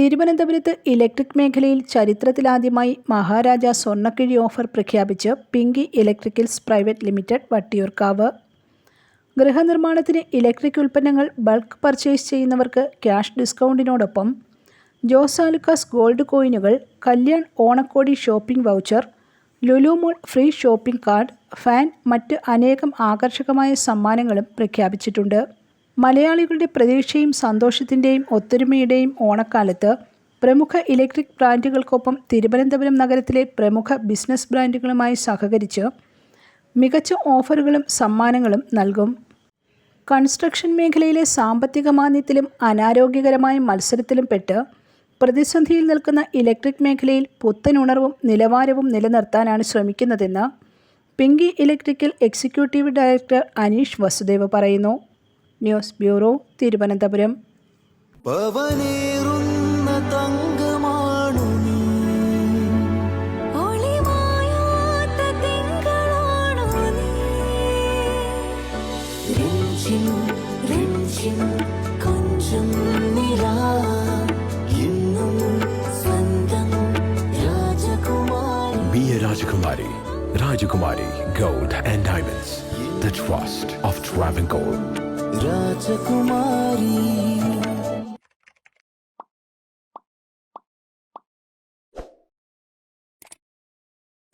തിരുവനന്തപുരത്ത് ഇലക്ട്രിക് മേഖലയിൽ ചരിത്രത്തിലാദ്യമായി മഹാരാജ സ്വർണക്കിഴി ഓഫർ പ്രഖ്യാപിച്ച് Pinky electricals private limited Vattiyoorkavu. ഗൃഹനിർമ്മാണത്തിന് electric ഉൽപ്പന്നങ്ങൾ ബൾക്ക് പർച്ചേസ് ചെയ്യുന്നവർക്ക് ക്യാഷ് ഡിസ്കൗണ്ടിനോടൊപ്പം ജോസാലുക്കാസ് ഗോൾഡ് കോയിനുകൾ കല്യാൺ ഓണക്കോടി shopping voucher Lulu mall free shopping card fan മറ്റ് അനേകം ആകർഷകമായ സമ്മാനങ്ങളും പ്രഖ്യാപിച്ചിട്ടുണ്ട്. മലയാളികളുടെ പ്രതീക്ഷയും സന്തോഷത്തിന്റെയും ഒത്തൊരുമയുടെയും ഓണക്കാലത്ത് പ്രമുഖ ഇലക്ട്രിക് ബ്രാൻഡുകൾക്കൊപ്പം തിരുവനന്തപുരം നഗരത്തിലെ പ്രമുഖ ബിസിനസ് ബ്രാൻഡുകളുമായി സഹകരിച്ച് മികച്ച ഓഫറുകളും സമ്മാനങ്ങളും നൽകും. കൺസ്ട്രക്ഷൻ മേഖലയിലെ സാമ്പത്തിക മാന്ദ്യത്തിലും അനാരോഗ്യകരമായ മത്സരത്തിലും പെട്ട് പ്രതിസന്ധിയിൽ നിൽക്കുന്ന ഇലക്ട്രിക് മേഖലയിൽ പുത്തനുണർവും നിലവാരവും നിലനിർത്താനാണ് ശ്രമിക്കുന്നതെന്ന് Pinky electrical executive director Aneesh Vasudev പറയുന്നു. News bureau Thiruvananthapuram Be a Rajakumari. Rajakumari Gold and Diamonds. The trust of Travancore. Rajkumari